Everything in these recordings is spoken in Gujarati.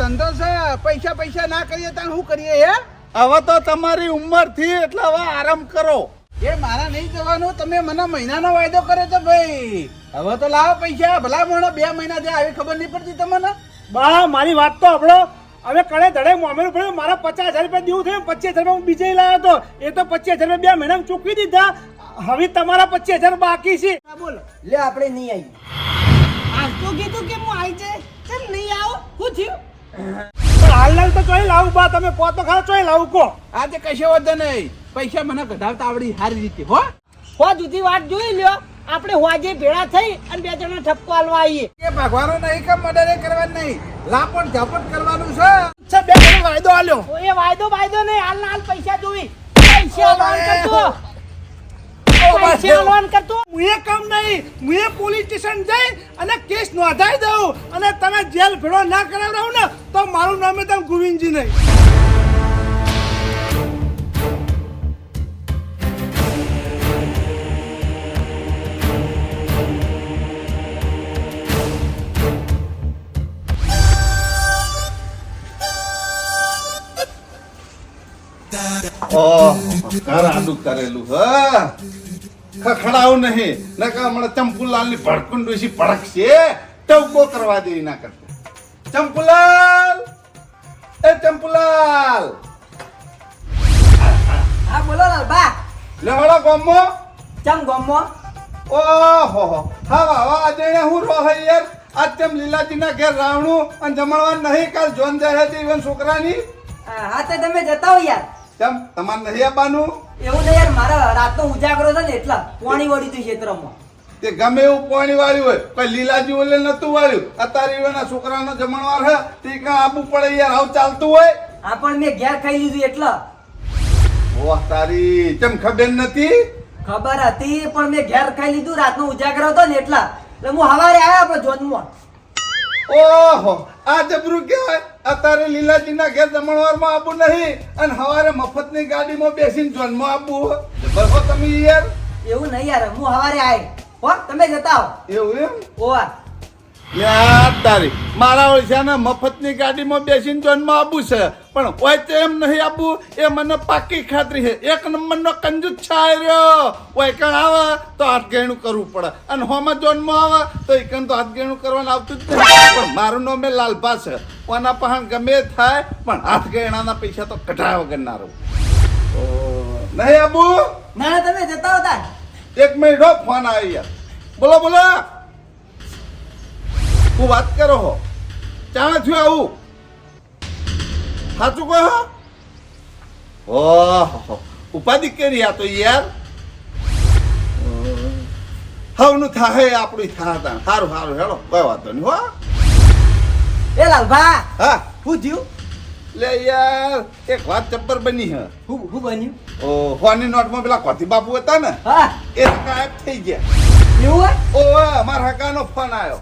ધંધો છે પૈસા પૈસા ના કરીએ તો શું કરીએ હે? હવે તો તમારી ઉંમરથી એટલે હવે આરામ કરો. એ મારા નહીં જવાનું તમે મને મહિનાનો વાયદો કરે તો ભાઈ. હવે તો લાવો પૈસા ભલા મોણો બે મહિના થયા આવી ખબર નહીં પડતી તમને? બા મારી વાત તો આપણો હવે કડે ધડે મોમેરું પડ્યું મારા પચાસ હજાર રૂપિયા દેવું થયું પચીસ હજાર હું બીજે લાવ્યો હતો એ તો પચીસ હજાર બે મહિના ચૂકવી દીધા. હવે તમારા પચીસ હજાર બાકી છે. બોલો. લે આપણે નહીં આવી આજ તો કીધું કે હું આવી છે ચાલ નહીં આવો. હું થયું? હાલ તો ચોઈ લાવું બા તમે કહો તો ખરા ચોઈ લાવું કો. આજે કશે વધે નહીં. પૈસા મને કઢાવતા આવડી સારી રીતે હો. હો જુદી વાત જોઈ લ્યો. આપણે હોજે ભેળા થઈ અને બે જણા ઠપકો હાલવા આવીએ. એ ભગવાનો નહીં કે મર્ડર કરવાનું નહીં. લાપણ ઝાપટ કરવાનું છે. છે બે જણા વાયદો આલ્યો. એ વાયદો વાયદો નહીં હાલ હાલ પૈસા જોઈ. પૈસા કરતો પૈસા લોન કરતો હું કામ નહીં હું પોલીસ સ્ટેશન જઈ અને કેસ નોંધાઈ દઉં. અને તમે જેલ ભેળો ના કરાવડાવો ને તો મારું નામ તમે ગોવિંદજી નહીં. ઓહ ઘર આડું કરેલું હ. ખખડાવું નહીં. નકા હમણાં ચંપુલાલની ભડકું ડોસી ભડકશે ટવકો કરવા દે ના કરતો. ચંપુલાલ! એ ચંપુલાલ! હા બોલો લાલબા. લેવાડો ગમો. ચમ ગમો? ઓહો હો. હા વાહ આજે હું રોહ યાર? આજ તેમ લીલાજીના ઘેર રાવણું અને જમણવાર નહીં કાલ જોન જાય હતી છોકરાની. હા તો તમે જતા હો યાર. કેમ? તમારે નહીં આપવાનું? એવું નહીં યાર મારા રાતનો ઉજાગરો છે ને એટલા પાણી વળી તું ક્ષેત્રમાં તે ગમે એવું પાણી વાળ્યું હોય કોઈ લીલાજી ઓલે નતું વાળ્યું. અત્યારે એના છોકરાનો જમણવાર હે તે કાં આબુ પડે યાર આવું ચાલતું હોય? આ પણ મેં ઘેર ખાઈ લીધું એટલા. ઓહ તારી કેમ ખબર નથી? ખબર હતી પણ મેં ઘેર ખાઈ લીધું રાતનો ઉજાગરો હતો ને એટલા. એટલે હું હવારે આવ્યા આપણે જોનમાં. ઓહો આ જબરું કહેવાય અત્યારે લીલાજીના ઘેર જમણવારમાં આબુ નહીં અને હવારે મફતની ગાડીમાં બેસીને જન્મ આપવું બસો તમે યાર. એવું નહીં યાર હું હવારે આય હો તમે જતા આવો. એવું એમ? ઓવા. તારી. મારા ઓળખ્યાના મફતની ગાડીમાં બેસીને જોનમાં આબુ છે. પણ હોય તો એમ નહીં આબુ એ મને પાકી ખાતરી છે. એક નંબરનો કંજૂસ છાય રહ્યો. હોય કણ આવે તો હાથ ગેણું કરવું પડે. અને હોમાં જોનમાં આવે તો એકન તો હાથ ગેણું કરવાનું આવતું જ નથી. પણ મારું નામ એ લાલભા છે. કોના પહાણ ગમે એ થાય પણ હાથ ગેણાના પૈસા તો કઢાય વગરનારો રહું. નહીં આબુ ના તમે જતા હતા એક મિનિટ ફોન આવી બોલો બોલો. હું વાત કરો હો. ચાણે થયું આવું? સાચું કહો ઓહો ઉપાધિ કરી આ તો યાર. હવનું થાય આપણું થા હતા સારું સારું હેડો કોઈ વાંધો નહીં હો. એ લાલભા હા? શું થયું? લે યાર એક વાત ચપ્પર બની હે. હું હું બન્યું? ઓ ફોનની નોટમાં પેલા કોથી બાપુ હતા ને? હા. એ ગાયબ થઈ ગયા. એવું હોય? ઓ અમારા હકાનો ફોન આવ્યો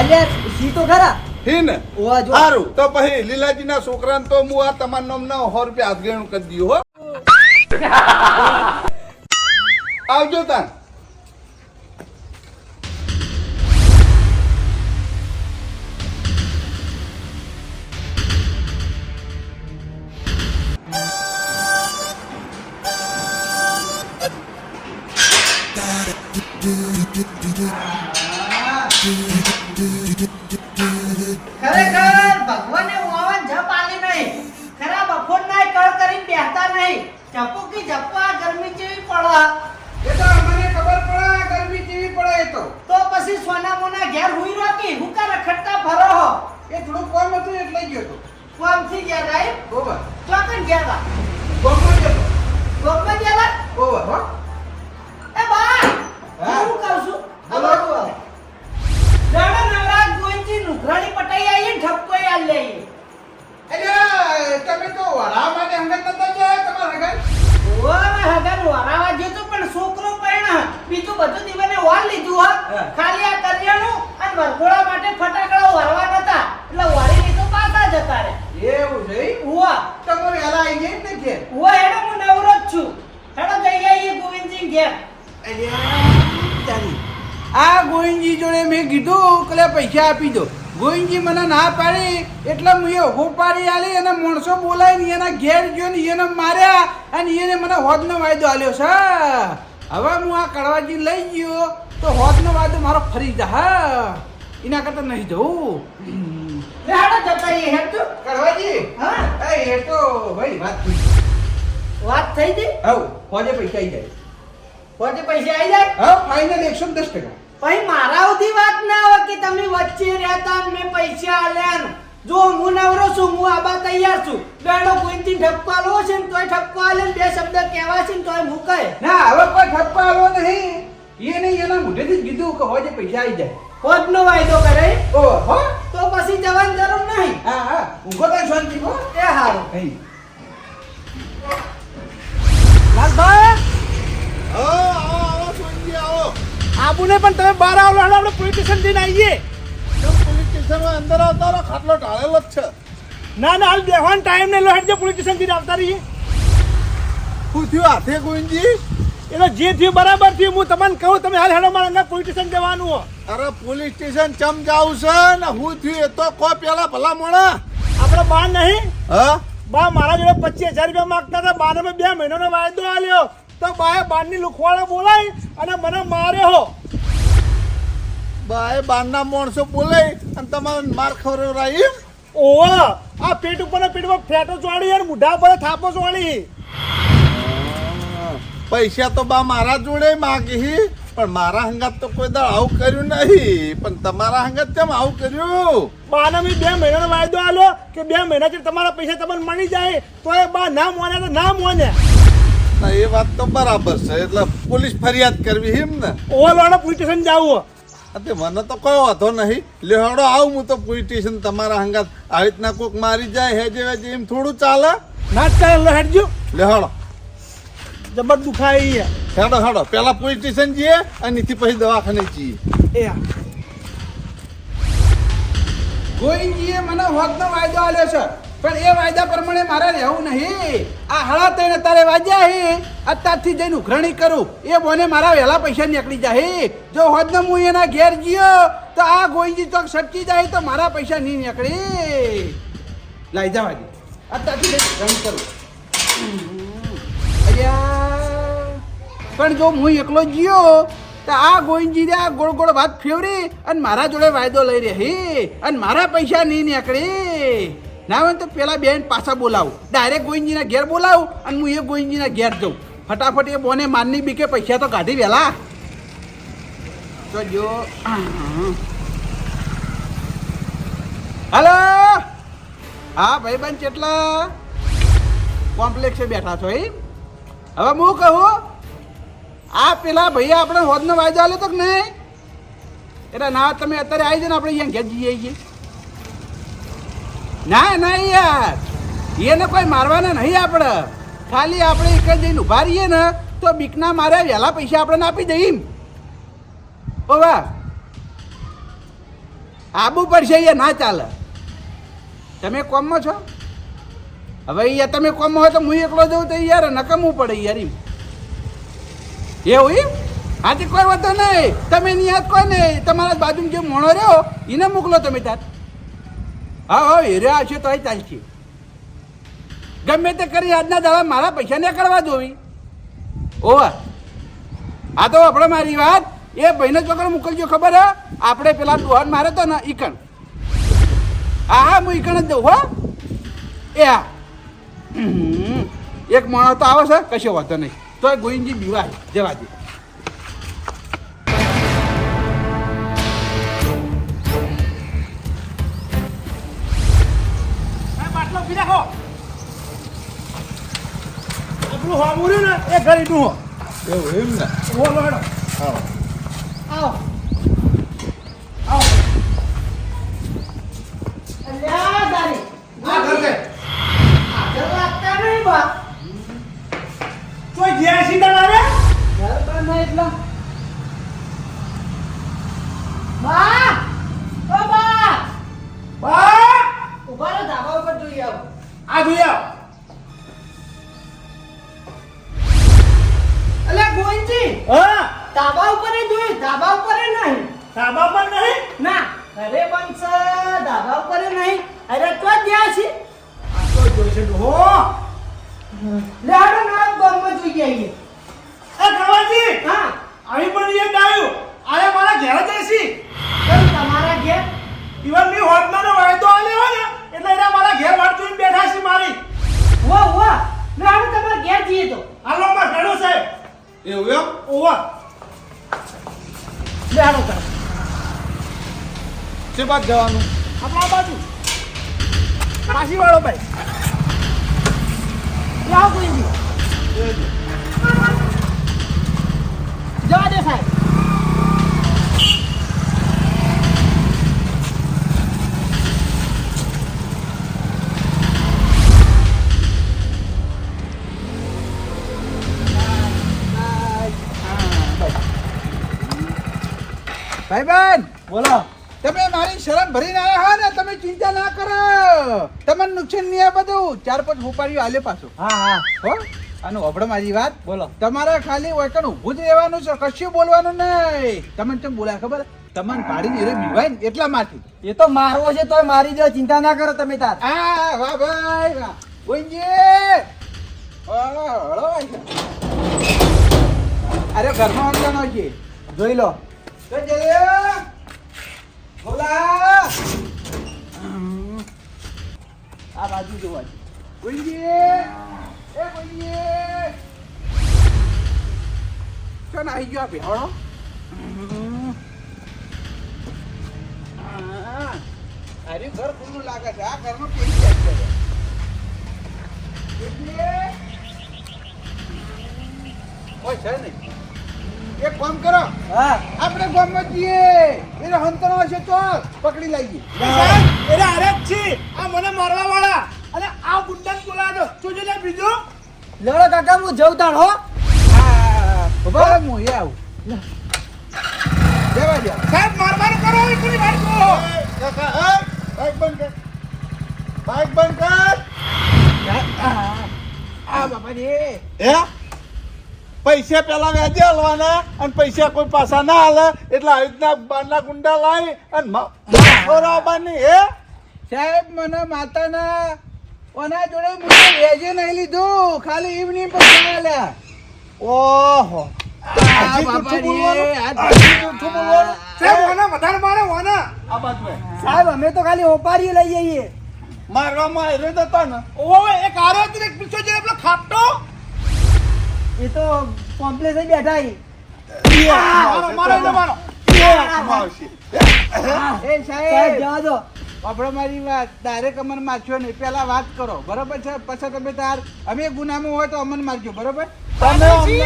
અલ્યા સી તો ખરા? હી ને? ઓવા જો. સારું તો પછી લીલાજીના છોકરાને તો હું આ તમારા નામના સો રૂપિયા હાથગેણું કરી દઉં હો. આવજો તાન. ખરેખર ભગવાને જપ આલી નહીં. ખરા બફોર નાય કળ કરીને બેહતા નહીં. જપો કે ગરમી જેવી પડે? એ તો અમને ખબર પડે ગરમી કેવી પડે એ તો. તો પછી સોના મોના ઘેર હુઈ રોકી હુકા રખડતા ફરો હો? એ થોડું કોમ હતું એટલે ગયો તો. કોમથી ગયા રાઈ ઓવર ચોકન ગયા જતો ગોપમાં ગયા હો એ બા હા? કહું છું બોલો. બોલો જાણે નવરાજ ગોઈજી નુકરાણી પટાઈ આવીએ ને ઠપકો આલ લઈએ એટલે તમે તો વડા માટે હંગત નતા જાય તમારા હગન? વરાવા જતો પણ છોકરો પરણા બીજું બધું દીવાને વાલ લીધું હા. ખાલી આ કરિયાનું અને વરઘોડા માટે ફટાકડા વરવા નતા. એટલે વળી લીધું પાછા જતા રે એવું છે? ઉવા. તમે વહેલા આવી ગયા ને ઘેર? ઉવા હેડો હું નવરો છું. હેડો જઈ આવીએ ગોવિંદજી ઘેર. અલ્યા, તારી. આ ગોવિંદજી જોડે મેં કીધું કે પૈસા આપી દો. ગોવિંદજી મને ના પાડી એટલે હું એ ઊભો પાડી આલી અને માણસો બોલાવીને એના ઘેર ગયો ને એને માર્યા અને એને મને હોદનો વાયદો આલ્યો છે. હવે હું આ કડવાજી લઈ ગયો તો હોદનો વાયદો મારો ફરી જા હા. એના કરતા નહીં જવું. લે હાડો જતા રહીએ, હેડ તું. કડવાજી? હા. એ તો ભાઈ વાત થઈ વાત થઈ ગઈ? હવ હોજે પૈસા આવી જાય. પછી પૈસા આવી જાય? હા ફાઇનલ એકસો દસ ટકા. પછી મારા સુધી વાત ના આવે કે તમે વચ્ચે રહેતા મેં પૈસા આલ્યા જો હું નવરો છું હું આબા તૈયાર છું. બેડો કોઈથી ઠપકા લો છે ને તોય ઠપકો આલે ને બે શબ્દ કહેવા છે ને તોય મૂકે ના હવે કોઈ ઠપકા આવો નહીં. એ નહીં એના મોઢેથી જ કીધું કે હોજે પૈસા આવી જાય. ખોટનો વાયદો કરે? ઓ હો? તો પછી જવાની જરૂર નહીં. હા હા. ઊંઘો તો શાંતિ હો. એ હારું. લાલભાઈ આવો આવો આવો સોનજી આવો આબુને પણ તમે બહાર આવો હેડો આપણે પોલીસ સ્ટેશન જઈને આવીએ. પોલીસ સ્ટેશનમાં અંદર આવતા રહો ખાટલો ઢાળેલો જ છે. ના ના હાલ બેહવાનો ટાઈમ નહીં લો હેડજો પોલીસ સ્ટેશન જઈને આવતા રહીએ. શું થયું હાથે ગોવિંદજી એટલે જે થયું બરાબર થયું હું તમને કહું તમે હાલ હેડો મારે અંદર પોલીસ સ્ટેશન જવાનું હો અરે પોલીસ સ્ટેશન ચમ જાવ છે ને હું થયું એ તો કો પેલા ભલા મોણા. આપણે બહાર નહીં. હા? બા મારા જોડે પચીસ હજાર રૂપિયા માગતા હતા બાર બે મહિનાનો વાયદો આલ્યો. તો બાએ બારની લુખવાળા બોલાય અને મને માર્યો હો. બાય બારના માણસો બોલાય અને તમારે માર ખવડાવરાય એમ? ઓહો આ પેટ ઉપર ને ફેટો ચોડી અને મુઢા પર થાપો ચોડી પૈસા તો બા મારા જોડે માગી પણ મારા હંગાત તો કોઈ દાડ આવું કર્યું નહીં. પણ તમારા હંગાત કેમ આવું કર્યું? બાને મેં બે મહિનાનો વાયદો આલ્યો કે બે મહિનાથી તમારા પૈસા તમને મળી જાય તો એ બા ના મોને તો ના મોને. ના એ વાત તો બરાબર છે. એટલે પોલીસ ફરિયાદ કરવી એમ ને. લોડો પોલીસ સ્ટેશન જાવું તે મને તો કોઈ વાંધો નહીં. લેહડો આવું હું તો પોલીસ સ્ટેશન તમારા હંગાત આવી રીતના કોક મારી જાય હેજે વેજે એમ થોડું ચાલે. ના ચાલે લો હેડજો. લેહાડો જબર દુખાઈ હેડો હેડો. પેલા પોલીસ સ્ટેશન જઈએ અને એથી પછી દવાખાને જઈએ. એ ગોવિંદજીએ મને હોદનો વાયદો આલ્યો છે. પણ એ વાયદા પ્રમાણે મારે રહેવું નહીં. આ હળા તઈને તારે વાજ્યા હે. અત્યારથી જઈને ઉઘરણી કરું. એ બોને મારા વહેલા પૈસા નીકળી જાય જો હોદનો હું એના ઘેર ગયો, તો આ ગોઈજી ચોક સટકી જાય તો મારા પૈસા નહીં નીકળી. લાઈ જવા દે અત્યારથી જઈને ઉઘરણી કરું. અલ્યા. પણ જો હું એકલો જ ગયો, તો આ ગોવિંદજી આ ગોળ ગોળ વાત ફેવરી અને મારા જોડે વાયદો લઈ રહી અને મારા પૈસા નહીં નીકળે. ના હોય તો પેલા બેન પાછા બોલાવું. ડાયરેક્ટ ગોવિંદજીના ઘેર બોલાવું અને હું એ ગોવિંદજીના ઘેર જાઉં. ફટાફટ એ બોને માનની બીકે પૈસા તો કાઢી વહેલા તો જો, હલો? હા, ભાઈબંધ કેટલા? કોમ્પ્લેક્ષે બેઠા છો એમ? હવે હું કહું, આ પેલા ભાઈ આપણે હોદનો વાયદો આલ્યો તો કે નહીં? એટલે ના, તમે અત્યારે આવી જાય ને, આપણે અહીંયા ઘેર જઈએ છીએ ના ના યાર. એને કોઈ મારવાના નહીં આપણે. ખાલી આપણે એક જ જઈને ઊભા રહીએ ને, તો બીકના મારે વહેલા પૈસા આપણને આપી દઈએ ઓ વાહ. આબુ પડશે એ ના ચાલે. તમે કોમમાં છો? હવે અહીંયા તમે કોમમાં હોય તો હું એકલો જઉં તો યાર નકમવું પડે યાર એમ. એવું એમ? આથી કોઈ વાંધો નહીં. તમે નહીં યાદ કોઈ નહીં તમારા બાજુ જે મોણો રહ્યો, એને મોકલો તમે તાર. હા હા રહ્યા હશે તો ચાલશે. ગમે તે કરી આજના દાડા મારા પૈસા ને કરવા જોવી ઓવા આ તો આપણે મારી વાત. એ ભાઈને છોકરો મોકલજો, ખબર હે? આપણે પેલા દોહન મારે તો ને, ઈકણ. હા હા, હું ઈકણ જ દઉં, હો. એ હા. એક માણસ તો આવે છે, કશો વાંધો નહીં. તો ગોવિંદજી બીવાય, જવા દે. રાખો આપણું હોમું રહ્યું ને એ ગરીબનું હો. એવું એમ ને? હો લો હેડો. આવો. આવો. બા કોઈ જ્યાં સીધા લાવે જવાનું. આપણા બાજુ. પાછી વાળો ભાઈ. લાવો કોઈ જવા દે સાહેબ. ભાઈબંધ બોલો. તમે મારી શરમ ભરીને આવ્યા હા ને તમે ચિંતા ના કરો. તમને નુકસાન નહીં આ બધું. ચાર પાંચ ઉપાડીઓ આલે પાછું. હા હા. હો? અને ઓભળો મારી વાત. બોલો. તમારે ખાલી વૈકણ ઊભું જ રહેવાનું છે કશું બોલવાનું નહીં. તમને કેમ બોલ્યા ખબર? તમને પાડીને એરે બીવાય ને એટલા માટે એ તો મારવો છે તોય મારી દો ચિંતા ના કરો તમે તાર. હા વાહ ભાઈ વાહ. ઓંજે હળો હળો અરે ઘરમાં વાંચવાનો છે. જોઈ લો. તો જલે બોલા આ બાજુ જોવા ઓંજે એ ઓંજે ચાલ આવી ગયો આપે હળો અરે ઘર ખુલ્લું લાગે છે. આ ઘરમાં કોઈ જાય છે કોઈ છે નહીં. એક કામ કરો. હા. આપણે ગામમાં જઈએ. એને હંતણો હશે તો પકડી લઈએ. સાહેબ એરે અરે જ છે. આ મને મારવા વાળા. અને આ ગુંડાને બોલાવો જોજો લે બીજો. લડો કાકા હું જઉં તાણ હો. હા. હું એ આવું. દેવા દે. સાહેબ મારવાનું કરો એ કોની વાત કહો. કાકા બાઈક બંધ કર. બાઈક બંધ કર. આ બાપાજી. હે? પૈસા પેલા વ્યાજે હાલવાના અને પૈસા કોઈ પાછા ના હાલે. એટલે આવી રીતના બારના ગુંડા લાવી અને હે? સાહેબ મને માતાના ઓના જોડે મુજે વેજે નહીં લીધું. ખાલી ઇવનિંગ પર ચાલ્યા ઓહો? સાહેબ વાના વધારે મારે વાના આ બાજુ આય. સાહેબ અમે તો ખાલી ઓપારી લઈ જઈએ મારવામાં આવ્યો ઓવે એક આરો એક પીછો જે પેલો ખાપટો. એ તો કોમ્પ્લેક્સ જ બેઠા. એ સાહેબ સાહેબ જવા દો. આપણે મારી વાત. ડાયરેક્ટ અમને મારશો નહીં. પેલા વાત કરો. બરોબર છે? પછી તમે તાર અમે ગુનામાં હોય તો અમને મારજો બરોબર? તમે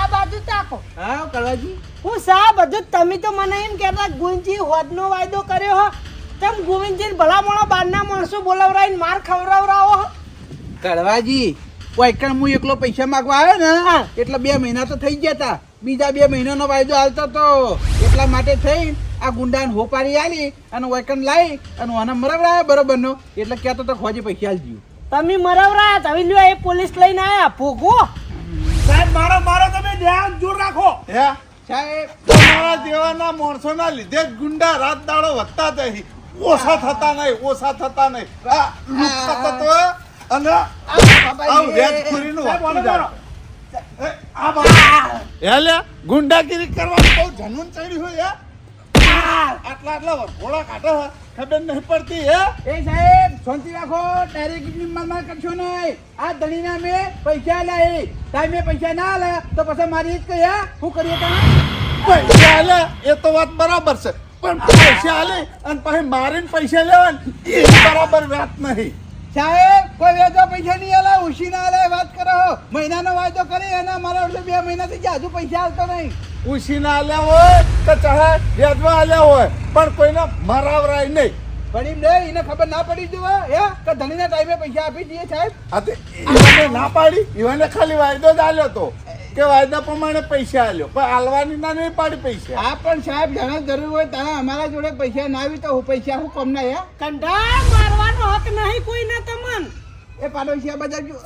આ બાજુ તાકો. હા કળવાજી હું સા બધું તમે તો મને એમ કહેતા ગુંજી હોદનો વાયદો કર્યો હો. તમ ગોવિંદજી ભલા મોણો બારના માણસો બોલાવરાઈને માર ખવડાવરાવો હો. કળવાજી વાયકણ હું એકલો પૈસા માંગવા આવ્યો ને એટલે બે મહિના તો થઈ ગયા હતા બીજા બે મહિનાનો વાયદો હાલતો તો. એટલા માટે થઈ આ ગુંડાને હોપારી આલી અને વાયકણ લાવી અને આને મરાવરાયા બરોબર નો એટલે કહેતો તો ખોજી પૈસા આલજો તમે મરાવરાયા તમે લ્યો એ પોલીસ લઈને આયા ભોગો સાહેબ મારો મારો તમે ધ્યાન જોર રાખો. હે? સાહેબ. તમારા જેવાના માણસોના લીધે જ ગુંડા રાત દાડો વધતા જાય ઓછા થતા નહીં ઓછા થતા નહીં. આ લૂંટતા થતો અને આ. હે ગુંડાગીરી કરવાનું બહુ જનુન ચડ્યું હોય હે આટલા આટલા ઘોડા કાઢે હે, ખબર નહીં પડતી હે એ સાહેબ શાંતિ રાખો ડાયરેક્ટ માર કરશો નહીં આ ધણીના મેં પૈસા લાય તાય મેં પૈસા ના આલ્યા તો પછી મારી જ કહ્યા શું કરીએ તમે પૈસા લે એ તો વાત બરાબર છે પણ પૈસા લે અને પછી મારીને પૈસા લેવા એ બરાબર વાત નહીં સાહેબ કોઈ વેચો પૈસા નહીં આલે ઉછી ના આલે વાત કરો. મહિનાનો વાયદો કરી એના મારા વર્ષે બે મહિનાથી હજુ પૈસા આવતો નહીં. ઉછીના આલ્યા હોય તો ચાહે વેચવા આલ્યા હોય પણ કોઈને મરાવરાય નહીં. પણ એમ નહીં એને ખબર ના પડી જુએ હે? કે ધણીના ટાઈમે પૈસા આપી દઈએ સાહેબ. તે ના પાડી ઈવાને ખાલી વાયદો જ આલ્યો તો. કે વાયદા પ્રમાણે પૈસા આલ્યો. પણ આલવાની ના નહીં પાડી પૈસા. આ પણ સાહેબ જાણે જરૂર હોય તારા અમારા જોડે પૈસા ના આવી તો હું પૈસા હું કમ ના યા કંઢા મારવાનો હક નહીં કોઈને તમન. એ પાડોશિયા બધા જો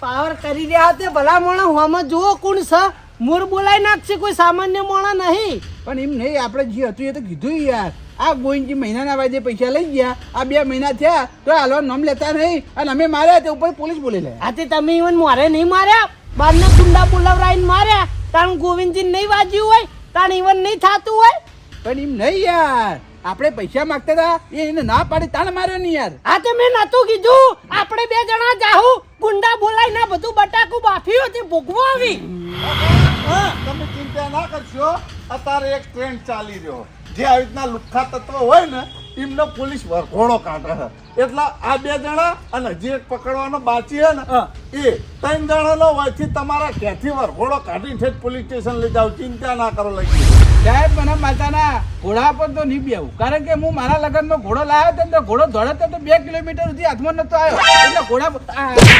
પાવર કરી રહ્યા તે ભલા મોણા હોમાં જુઓ કોણ છે? મૂળ બોલાઈ નાખશે કોઈ સામાન્ય મોણા નહીં. પણ એમ નહીં આપણે જે હતું એ તો કીધું યાર. આ ગોવિંદજી મહિનાના વાજે પૈસા લઈ ગયા આ બે મહિના થયા તો હાલવા નામ લેતા નહીં. અને અમે માર્યા તે ઉપર પોલીસ બોલી લે. આથી તમે ઇવન મારે નહીં માર્યા? બારના ગુંડા બોલાવરાઈને માર્યા. તાણ ગોવિંદજી નહીં વાજ્યું હોય તાણ ઈવન નહીં થાતું હોય. પણ એમ નહીં યાર. આપણે પૈસા માંગતા હતા એ એને ના પાડી તાણ માર્યો નહીં યાર. આ તો મેં નતું કીધું. આપણે બે જણા જાહુ. ગુંડા બોલાઈને આ બધું બટાકું બાફ્યું તે ભોગવો આવી. તમે ચિંતા ના કરશો. અત્યારે એક ટ્રેન્ડ ચાલી રહ્યો. જે આવી રીતના લુખ્ખા તત્વો હોય ને એમનો પોલીસ વરઘોડો કાઢે છે. એટલે આ બે જણા અને હજી એક પકડવાનો બાકી છે ને એ ત્રણ જણાનો વયથી તમારા ક્યાંથી વરઘોડો કાઢીને છે પોલીસ સ્ટેશન લઈ જાઓ ચિંતા ના કરો લઈ સાહેબ મને માતાના ઘોડા પર તો નહીં બેવું કારણ કે હું મારા લગ્નમાં ઘોડો લાવ્યો હતો ઘોડો દોડતો તો બે કિલોમીટર સુધી હાથમાં નતો આવ્યો. એટલે ઘોડા પર-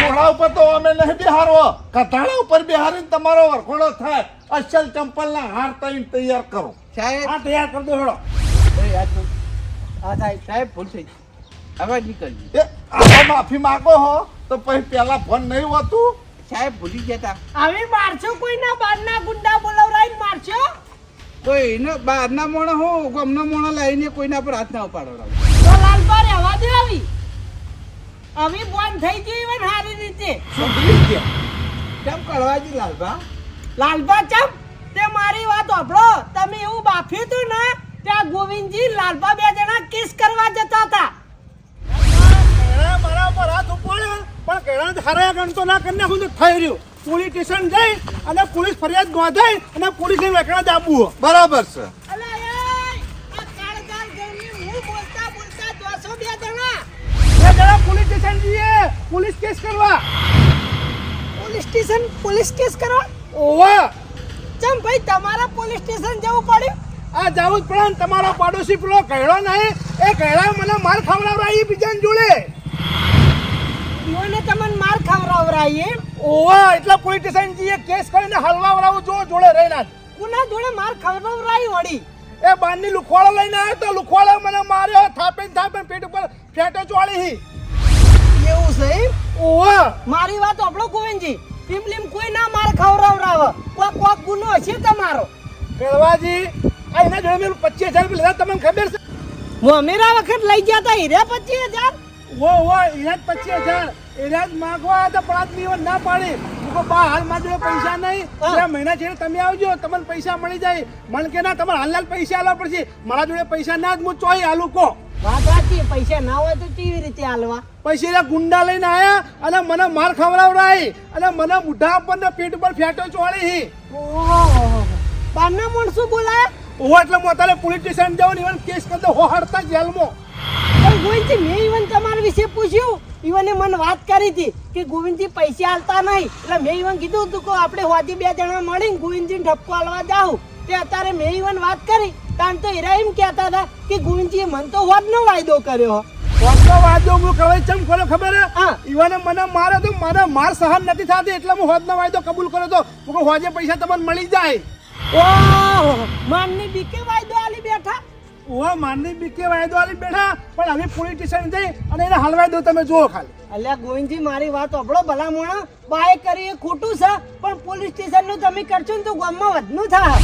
ઘોડા ઉપર તો અમે નહીં બિહારવો. કથાળા ઉપર બિહારીને તમારો વરઘોડો થાય. અસલ ચંપલના હાર તૈયાર કરો. સાહેબ. તૈયાર કરી દો હેડો. અરે આ સાહેબ સાહેબ ભૂલ થઈ. હવે નીકળજી. એ આવા માફી માંગો હો તો પછી પેલા ફોન નહીં હોતું? સાહેબ ભૂલી ગયા હવે મારશો કોઈના બારના ગુંડા બોલાવરાઈને મારશો? તો એને બહારના મોણો હો ગમનો મોણો લાવીને કોઈના પર હાથ ના ઉપાડો તો લાલબા રહેવા દે આવી. હવે બંધ થઈ ગઈ ઈવન સારી રીતે. ભૂલી ગયા. કેમ કળવાજી લાલભા લાલબા? ચમ તે મારી વાત સાંભળો. તમે એવું બાફ્યું હતું ને ત્યાં ગોવિંદજી લાલબા બે જણા કિસ કરવા જતા હતા. મારા પર હાથ ઉપાડ્યો પણ કેળા હારા ગણતો ના કરીને હું તો થઈ રહ્યો. પોલીસ સ્ટેશન જઈ અને પોલીસ ફરિયાદ નોંધાઈ અને પોલીસને વેકડા જ આપવું બરાબર છે. અલા એ આ કાળજાળ ગઈને હું બોલતા બોલતા દોસો બે જણા. બે જણા પોલીસ સ્ટેશન જઈએ પોલીસ કેસ કરવા. પોલીસ સ્ટેશન પોલીસ કેસ કરવા? ઓવા. ચમ ભાઈ તમારા પોલીસ સ્ટેશન જવું પડ્યું? આ જાવું જ પડે તમારો પાડોશી પેલો કહેડો નહીં. એ કહેડા મને માર ખવડાવરાઈ બીજાને જોડે. ઈવોને તમને માર ખવડાવરાઈ એમ? ઓવા એટલે પોલીસ સ્ટેશન જઈએ કેસ કરીને હલવાવરાવું જો જોડે રહીને. કુના જોડે માર ખવડાવરાઈ વળી? એ બારની લુખવાળો લઈને આવ્યો તો લુખવાળો મને માર્યો થાપેન થાપેન પેટ ઉપર ફેટો ચોળી હી એવું છે ઓવા મારી વાત આપણો ગોવિંદજી. પીમલીમ કોઈ ના માર ખવડાવરાવ. કોક કોક ગુનો હશે તમારો. કેળવાજી આ એના જોડે મેં પચીસ હજાર રૂપિયા લીધા તમને ખબર છે? મોમેરા વખત લઈ ગયા તા હીરા પચીસ હજાર? ઓ ઓ એના જ પચીસ હજાર. એના જ માગવા હતા પણ આદમી એવા ના પાડી. હું બા હાલ મારી જોડે પૈસા નહીં. હા. બે મહિના છે તમે આવજો તમને પૈસા મળી જાય. મને કે ના તમારે હાલ હાલ પૈસા આલવા પડશે. મારા જોડે પૈસા ના જ હું ચોય હાલું કહો. વાત સાચી પૈસા ના હોય તો કેવી રીતે હાલવા એના ગુંડા લઈને આયા અને મને માર ખવડાવરાઈ અને મને મુઢા ઉપર ને પેટ ઉપર ફેટો ચોળી હી. બારના માણસો બોલાયા? હું એટલે અત્યારે પોલીસ સ્ટેશન જાઉં ઇવન કેસ કરતો હો હડતા જેલમાં. પણ ગોવિંદજી મેં ઈવન તમારા વિશે પૂછ્યું. ઈવને મને વાત કરી હતી કે ગોવિંદજી પૈસા આલતા નહીં. એટલે મેં ઈવન કીધું હતું કે આપણે હોજી બે જણા મળીને ગોવિંદજીને ઠપકો આલવા જાઉં. તે અત્યારે મેં ઈવન વાત કરી. કારણ તો એરા એમ કહેતા હતા કે ગોવિંદજીએ મને તો હોજનો વાયદો કર્યો. વાંચો વાયદો હું કહેવાય ચમ ખોલો ખબર હે? હા. ઇવાને મને મારે તો મને માર સહન નથી થતી એટલે હું હોદનો વાયદો કબૂલ કર્યો તો. હું હોજે પૈસા તમને મળી જાય. ઓહો માનની બીકે વાયદો આલી બેઠા. ઓ માનની બીકે વાયદો આલી બેઠા. પણ હવે પોલિટિશિયન સ્ટેશન જઈ અને એને હલવાઈ દો તમે જુઓ ખાલી. અલ્યા ગોવિંદજી મારી વાત અબળો ભલા મોણા બાય કરી એ ખોટું છે પણ પોલીસ સ્ટેશનનું તમે કરશો ને તો ગામમાં વધનું થાય.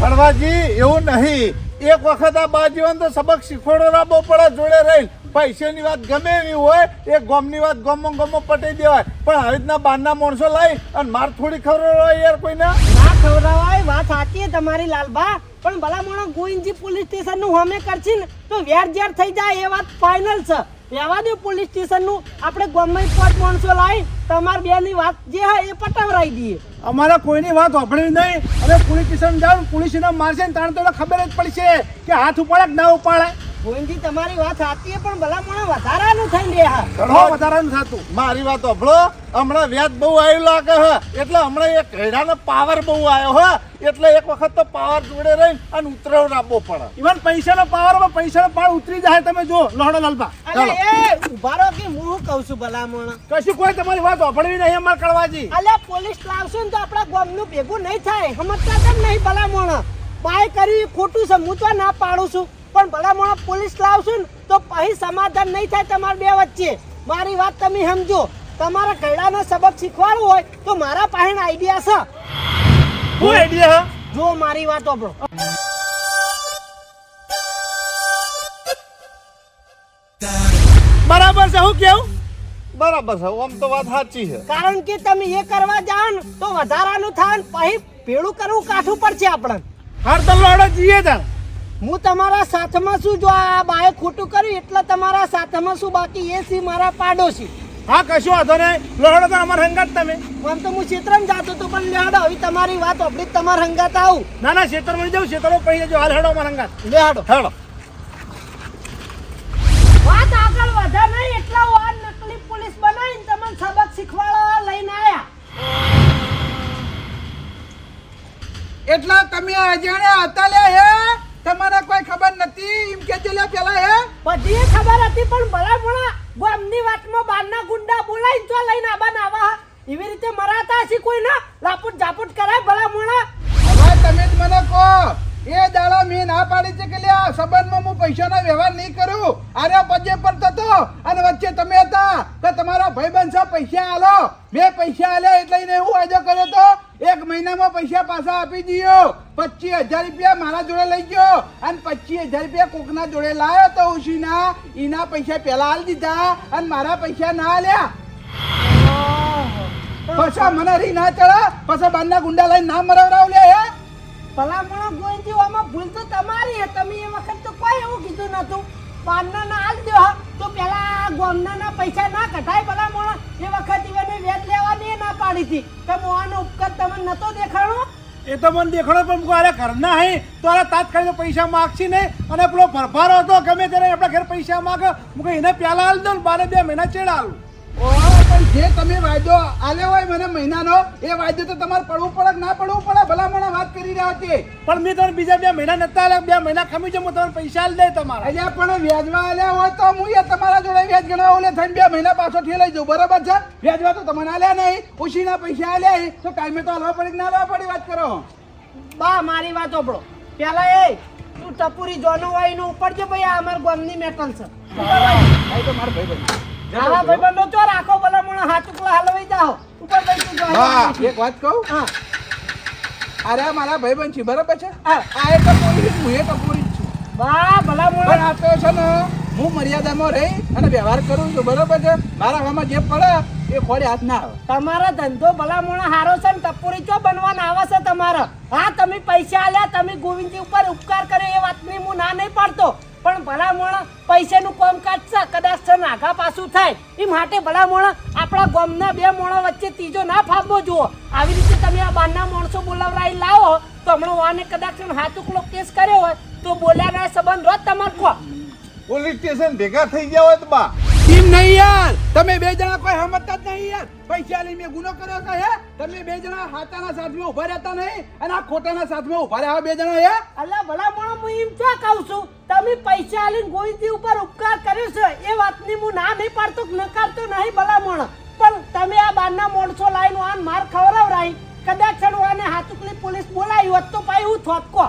ફરવાજી એવું નહીં. એક વખત આ બાજીવન તો સબક શીખવાડો રાબો પડે જોડે રહી પૈસાની વાત ગમે એવી હોય એ ગોમની વાત ગમો ગોમમાં પટાઈ દેવાય. પણ આવી રીતના બહારના માણસો લાવી અને માર થોડી ખબર હોય યાર કોઈને. ના ખવડાવાય વાત સાચી તમારી લાલબા. પણ ભલા મોણો ગોવિંદજી પોલીસ સ્ટેશનનું હોમે કરશે ને તો વેર ઝેર થઈ જાય એ વાત ફાઇનલ છે. રહેવા દે પોલીસ સ્ટેશનનું આપણે ગોમમાં પાંચ માણસો લાવી તમાર બે ની વાત જે હોય એ પટાવરાઈ દઈએ. અમારે કોઈની વાત સાંભળી નહીં. હવે પોલીસ સ્ટેશન જાવ પોલીસ મારશે ને તાણ તો ખબર જ પડશે કે હાથ ઉપાડે કે ના ઉપાડે. ગોવિંદજી તમારી વાત સાચી પણ ભલા મોણો વધારાનું થઈને રહ્યા ઘણો વધારાનું થતું. મારી વાત સાંભળો. હમણાં વ્યાજ બહુ આવ્યું લાગે હે. એટલે હમણાં એક ઘેડાનો પાવર બહુ આવ્યો હે. એટલે એક વખત તો પાવર જોડે રહીને અને ઉતરવ રાખવો પડે. ઇવન પૈસાનો પાવર પૈસાનો પાવર ઉતરી જાય તમે જો લોહડો લાલબા અરે એ ઉભારો કે હું કહું છું ભલા મોણો કશું કોઈ તમારી વાત સાંભળવી નહીં અમારે કળવાજી અલ્યા પોલીસ લાવશો ને તો આપણા ગામનું ભેગું નહીં થાય. સમજતા કેમ નહીં ભલા પાય બાય કરી ખોટું છે હું તો ના પાડું છું. પણ ભલામણ પોલીસ લાવશું ને તો પછી સમાધાન નહીં થાય તમારા બે વચ્ચે. મારી વાત તમે સમજો. તમારા કૈડાનો સબક શીખવાડવો હોય તો મારા પાસે આઈડિયા છે. શું આઈડિયા જો મારી વાત આપણો બરાબર છે હું કેવું? બરાબર છે આમ તો વાત સાચી છે. કારણ કે તમે એ કરવા જાન તો વધારાનું થાય પછી ભેળું કરવું કાઠું પડશે આપણે હાર તો લોડો જઈએ ત્યાં હું તમારા સાથમાં છું જો આ બાએ ખોટું કર્યું એટલે તમારા સાથમાં શું બાકી? એ સી મારા પાડોશી. હા કશું વાંધો નહીં. લોડો તો અમાર હંગાત તમે. આમ તો હું ક્ષેત્રમાં જાતો તો પણ લેહાડો હવે તમારી વાત ઓપડી તમારા હંગાત આવું. ના ના ખેતરમાં જવું ખેતરો પડી જો હાલ હેડો અમારે હંગાત. લેહાડો હેડો. વાત આગળ વધે નહીં એટલા વાર નકલી પોલીસ બનાવીને તમને સબક શીખવાડવા લઈને આયા. એટલા તમે અજાણ્યા હતા લે હે? તમારે કોઈ ખબર નથી? એમ કે લે પેલા હે. બધી ખબર હતી પણ ભલા મોણા ગામની વાતમાં બારના ગુંડા બોલાઈ તો લઈને આબા ના આવા. એવી રીતે મરાતા છે કોઈ ના? લાપુટ ઝાપુટ કરાય ભલા મોણા. હવે તમે જ મને કહો. એ દાડા મેં ના પાડી છે કે લે આ સંબંધમાં હું પૈસાનો વ્યવહાર નહીં કરું. આર્યા પજે પડતો હતો અને વચ્ચે તમે હતા કે તમારા ભાઈબંધ છે પૈસા આલો. મેં પૈસા આલ્યા એટલે એને હું વાયદો કર્યો તો એક મહિનામાં પૈસા પાછા આપી દીયો. પચીસ હજાર રૂપિયા મારા જોડે લઈ ગયો. અને પચીસ હજાર રૂપિયા કોકના જોડે લાવ્યો તો ઉશીના એના પૈસા પહેલા આલી દીધા અને મારા પૈસા ના આલ્યા. પછી મને રી ના ચડા. પછી બારના ગુંડા લઈને ના મરવરાવ લે હે ભલા મોણા ગોઈજી આમાં ભૂલ તો તમારી હે તમે એ વખત તો કોઈ એવું કીધું નતું પાનના ના આલ દો તો પેલા ગોમના ના પૈસા ના કઢાય ભલા મોણા એ વખત ઈવને વેત લેવાની ના પાડી હતી. કે મોવાનો ઉપકર તમને નતો દેખાણો? એ તો મને દેખાડો પણ અરે ઘરના હે તો અરે તાત્કાલિક પૈસા માગશી નહીં અને પેલો ભરભારો હતો ગમે ત્યારે આપણા ઘેર પૈસા માગે. મુકે એને પહેલા હાલ દો ને બારે બે મહિના ચેડા હાલું પણ જે તમે વાયદો આલ્યો હોય મને મહિનાનો એ વાયદો તો તમારે પડવું પડે ના પડવું પડે? ભલામણ વાત કરી રહ્યા છે. પણ મેં તમને બીજા બે મહિના નતા આલ્યા બે મહિના ખમી છે હું તમને પૈસા આલ દે તમારા. અલ્યા પણ વ્યાજમાં આલ્યા હોય તો હું એ તમારા જોડે વ્યાજ ગણવા ઓલે થઈને બે મહિના પાછો લઈ જાઉં. બરાબર છે? વ્યાજમાં તો તમને આલ્યા નહીં. ઉશીના પૈસા આલ્યા તો તો મેં તો આલવા પડી કે ના આલવા પડે? વાત કરો. બા મારી વાત સાંભળો. પેલા એ તું ટપુરી જોનો હોય એનો ઉપડજે ભાઈ આ અમાર ગોમની મેટલ છે. ભાઈ તો મારો ભાઈ ભાઈ ભાઈ ભાઈબંધો ચો રાખો હાથ ઉપલા હલવાઈ જાઓ. ઉપર હા. એક વાત કહું? હા. અરે મારા ભાઈબંધ છે બરાબર છે? આ એ છે, હું એ જ છું. બા ભલા મોણા. આ તો છે ને હું મર્યાદામાં રહી અને વ્યવહાર કરું છું બરાબર છે? મારા હામાં જે પડે એ ખોડે હાથ ના આવે. તમારો ધંધો ભલા મોણા હારો છે ને ટપુરી ચો બનવાના આવે છે તમારો? હા તમે પૈસા આલ્યા તમે ગોવિંદજી ઉપર ઉપકાર કર્યો એ વાતની હું ના નહીં પાડતો. પણ ભલા મોણા પૈસાનું કામકાજ છે, કદાચ છે ને પાછું થાય. એ માટે ભલા મોણા આપણા ગામના બે મોણા વચ્ચે ત્રીજો ના ફાબો જુઓ. આવી રીતે તમે આ બારના માણસો બોલાવરાઈ લાવો. તો હમણાં વાને કદાચ છે ને હાથ ઉકલો કેસ કર્યો હોય, તો બોલ્યા ના સંબંધ હોત તમારે કહો પોલીસ સ્ટેશન ભેગા થઈ ગયા હોય તો બા. નહીં યાર. તમે બે જણા કોઈ સમજતા જ નહીં યાર. પૈસા લઈ મેં ગુનો કર્યો કે હે? તમે બે જણા હાથાના સાથમાં ઊભા રહેતા નહીં અને આ ખોટાના સાથમાં ઊભા રહ્યા બે જણા, હે? અલ્લા ભલા મોણો, હું એમ ક્યાં કહું છું? તમે પૈસા આલીને ગોવિંદજી ઉપર ઉપકાર કર્યો છે, એ વાતની હું ના નહીં પાડતો, નકારતો નહીં ભલા મોણો. પણ તમે આ બારના મોણસો લાઈન આન માર ખવડાવરાઈ કદાચ અને હાથુકલી પોલીસ બોલાવી હોત તો પાઈ હું થોપકો.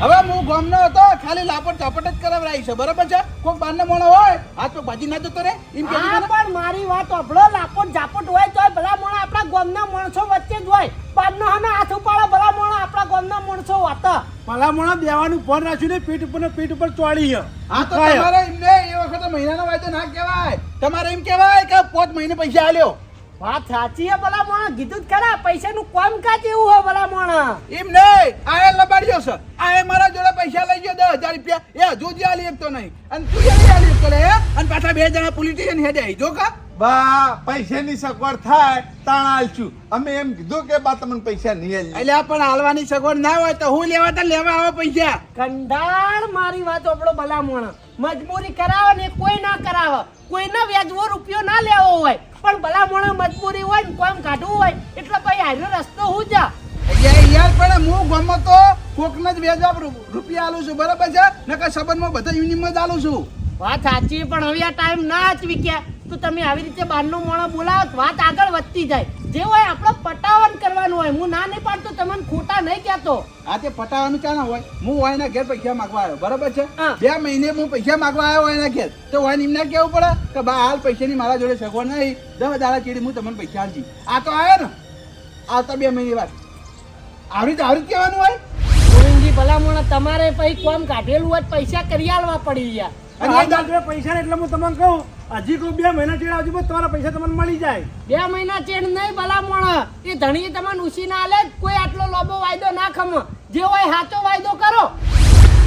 હવે હું ગામનો હતો ખાલી લાપટ ચાપટ જ કરાવરાઈ છે બરાબર છે? કોઈ બારનો મોણો હોય હાથ પગ ભાજી ના જતો રે એમ કે પણ મારી વાત અભળો લાપટ ઝાપટ હોય તો ભલા મોણો આપણા ગામના માણસો વચ્ચે જ હોય. બારનો હામે હાથ ઉપાડો ભલા મોણો આપણા ગામના માણસો હતા. ભલામણા દેવાનું ફોન રાખ્યું ને પીઠ ઉપર પીઠ ઉપર ચોડી છે. હા તો તમારે એમને એ વખતે મહિનાનો વાયદો ના કહેવાય. તમારે એમ કહેવાય કે પાંચ મહિને પૈસા આલ્યો. વાત સાચી હે ભલા મોણા કીધું જ ખરા પૈસાનું કામકાજ એવું હોય ભલા મોણા એમ નહીં આ એ લબાડ્યો છે. આ એ મારા જોડે પૈસા લઈ ગયો દસ હજાર રૂપિયા. એ હજુ જ આલી એકતો નહીં. અને તું એ આલી એકતો લે અને પાછા બે જણા પોલિટિશિયન હેડે આવી જો કા. બા પૈસાની સગવડ થાય તાણ આલશું. અમે એમ કીધું કે બા તમને પૈસા નહીં આલી એટલે આ પણ હાલવાની સગવડ ના હોય તો હું લેવા તો લેવા આવો પૈસા. કંડાળ મારી વાત આપણો ભલા મોણા મજબૂરી કરાવે ને કોઈ ના કરાવે. કોઈના વ્યાજવો રૂપિયો ના લેવો હોય પણ ભલામણ મજબૂરી હોય ને કોમ કાઢવું હોય એટલે ભાઈ હારો રસ્તો હું જા. યાર પણ હું ગમો તો કોકને જ વ્યાજ રૂપિયા આલું છું બરાબર છે? નકર સંબંધમાં બધા યુનિમાં જ આલું છું. વાત સાચી પણ હવે આ ટાઈમ ના જ વીક્યા. તો તમે આવી રીતે બારનો મોણો બોલાવો વાત આગળ વધતી જાય. જે હોય આપણે પટાવન કરવાનું હોય. હું ના નહીં પાડતો તમને ખોટા નહીં કહેતો. આ તે પટાવાનું ક્યાં હોય? હું હોય એના ઘેર પૈસા માંગવા આવ્યો. બરાબર છે? બે મહિને હું પૈસા માંગવા આવ્યો હોય એના ઘેર. તો હોય એમને કેવું પડે? કે બા હાલ પૈસાની મારા જોડે સગવડ નહીં. દસ દાડા ચીડી હું તમને પૈસા આલજી આ તો આવ્યો ને. આવતા બે મહિની વાત આવી તો આવી કહેવાનું હોય? ભલામણ તમારે પછી કોમ કાઢેલું હોય પૈસા કરી આલવા પડી ગયા. અને પૈસા એટલે હું તમને કહું હજી કોઈ બે મહિના ચેડ આવજો બસ તમારા પૈસા તમને મળી જાય. બે મહિના ચેડ નહીં ભલા મોણ એ ધણી તમને ઉછી ના આલે કોઈ આટલો લોબો વાયદો ના ખમ. જે હોય સાચો વાયદો કરો.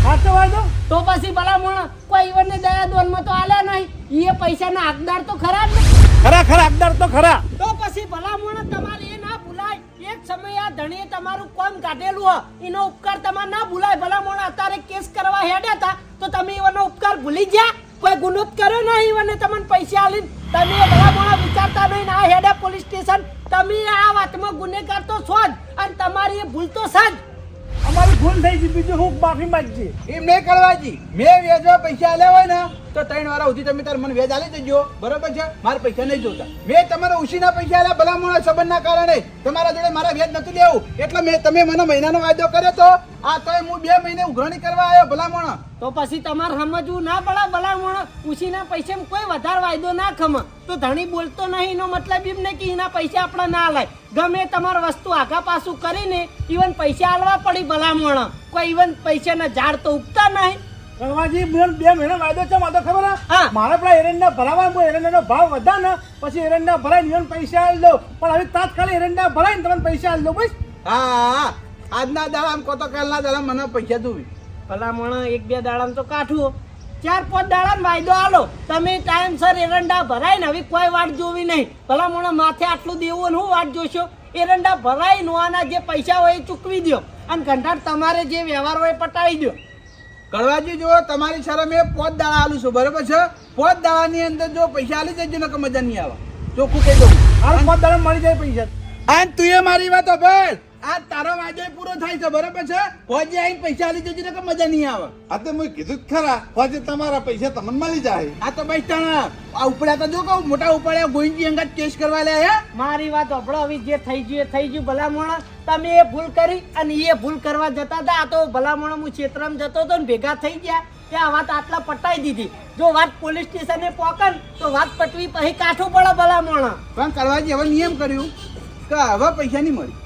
સાચો વાયદો? તો પછી ભલા મોણ કોઈ ઈવનને દયા દોનમાં તો આલ્યા નહીં. એ પૈસાના હકદાર તો ખરા જ ખરા ખરા તો ખરા. તો પછી ભલા મોણ તમારે સમયે આ ધણીએ તમારું કોમ કાઢેલું હોય એનો ઉપકાર તમારે ના ભૂલાય. ભલા મોણ અત્યારે કેસ કરવા હેડ્યા હતા તો તમે એનો ઉપકાર ભૂલી ગયા? કોઈ ગુનો કર્યો નહીં ઈવને તમને પૈસા આલીને? તમે ભલા મોણા વિચારતા નહીં ને આ હેડ્યા પોલીસ સ્ટેશન? તમે આ વાતમાં ગુનેગાર તો છો જ અને તમારી એ ભૂલ તો સાજ. અમારી ભૂલ થઈ ગઈ બીજું હું માફી માંગજે. એમ નહીં કરવાજી. મેં વ્યાજવા પૈસા આલ્યા હોય ને તો ત્રણ વાર સુધી તમે તાર મને વેજ આલી દેજો. બરોબર છે? મારા પૈસા નહીં જોતા. મેં તમારા ઉશીના પૈસા આલ્યા ભલામણ સંબંધના કારણે. તમારા જોડે મારા વ્યાજ નથી લેવું. એટલે મેં તમે મને મહિનાનો વાયદો કર્યો તો આ તો હું બે મહિને ઉઘરણી કરવા આવ્યો ભલામણ. તો પછી તમારે સમજવું ના પડે ભલામણ? ઉશીના પૈસામાં કોઈ વધારે વાયદો ના ખમ. તો ધણી બોલતો નહીં, એનો મતલબ એમ નહીં કે એના પૈસા આપણે ના લાય ગમે તમારે વસ્તુ આગા પાછું કરીને ઇવન પૈસા આલવા પડી ભલામણ. કોઈ ઇવન પૈસાના ઝાડ તો ઉગતા નહીં. કણવાજી બેન બે મહિના વાયદો છે વાંધો ખબર હા. મારે પેલા એરંડા ભરાવા હું એરંડાનો ભાવ વધા ને પછી એરંડા ભરાય ને પૈસા આલ દો પણ હવે તાત્કાલિક એરંડા ભરાય ને તમને પૈસા આલ દઉં બસ. હા હા આજના દાડા કો તો કાલના દાડા મને પૈસા જોવી. ભલામણ એક બે દાડા તો કાઠું ચાર પાંચ દાડા વાયદો આલો. તમે ટાઈમસર એરંડા ભરાય ને હવે કોઈ વાટ જોવી નહીં. ભલામણ માથે આટલું દેવું ને હું વાટ જોશો? એરંડા ભરાય નો આના જે પૈસા હોય એ ચૂકવી દો અને ઘંટાટ તમારે જે વ્યવહાર હોય એ પટાવી દો કડવાજી જો તમારી સારા મેં પોત દાડા આલું છું બરોબર છે? પોત દાડાની અંદર જો પૈસા આલી જજો ને મજા નહીં આવે. ચોખ્ખું કહી દઉં. હાલ પોત દાડા મળી જાય પૈસા. અને તું એ મારી વાત ભાઈ આ તારો વાજે પૂરો થાય છે બરોબર છે? હોજે આઈને પૈસા આલી જજો કે મજા નહીં આવે. આ તો મેં કીધું જ ખરા હોજે તમારા પૈસા તમને મળી જાય. આ તો ભાઈ તને આ ઉપડ્યા તો જો કહું મોટા ઉપડ્યા ગોઈંજી અંગત કેસ કરવા લે હે? મારી વાત હોભળો હવે જે થઈ ગયું એ થઈ ગયું ભલામણ. તમે એ ભૂલ કરી અને એ ભૂલ કરવા જતા હતા આ તો ભલામણ હું ક્ષેત્રમાં જતો હતો ને ભેગા થઈ ગયા ત્યાં વાત આટલા પટાઈ દીધી. જો વાત પોલીસ સ્ટેશને પોકન તો વાત પટવી પછી કાઠું પડે ભલામણ. પણ કરવા હવે નિયમ કર્યું કે હવે પૈસા નહીં મળી.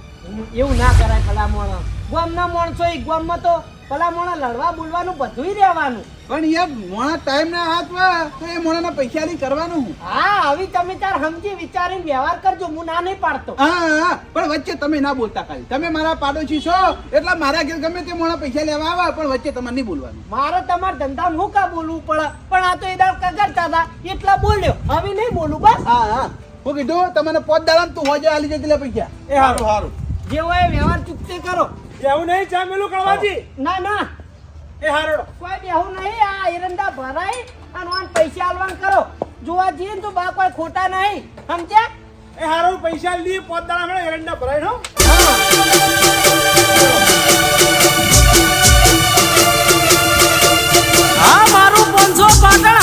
એવું ના કરાય ભલામણ. ગામના માણસો એ ગામમાં તો ભલામણ લડવા બોલવાનું બધુંય રહેવાનું. પણ યાર મોણા ટાઈમ ના હાથમાં તો એ મોણાના પૈસા નહીં કરવાનું હા. આવી તમે તાર સમજી વિચારીને વ્યવહાર કરજો હું ના નહીં પાડતો. હા હા પણ વચ્ચે તમે ના બોલતા ખાલી તમે મારા પાડોશી છો એટલે મારા ઘેર ગમે તે મોણા પૈસા લેવા આવે પણ વચ્ચે તમારે નહીં બોલવાનું. મારે તમારા ધંધા હું કા બોલવું પડે પણ આ તો એ દાળ કગરતા હતા એટલા બોલ્યો. હવે નહીં બોલું બસ. હા હા. હું કીધું તમને પોત દાડા તું હોજે આલી જતી લે પૈસા. એ સારું હારું. જે હોય વ્યવહાર ચૂક ચૂકતે કરો. એવું નહીં ચા મેલું કળવાજી ના ના. એ હારોડો. કોઈ બેહું નહીં આ એરંડા ભરાય અને ઓન પૈસા આલવાન કરો. જોવા જઈએ તો બા કોઈ ખોટા નહીં. સમજ્યા? એ હારો પૈસા લી પોત દાડા મેળો એરંડા ભરાય નો હા. મારું પાંચસો પાટણ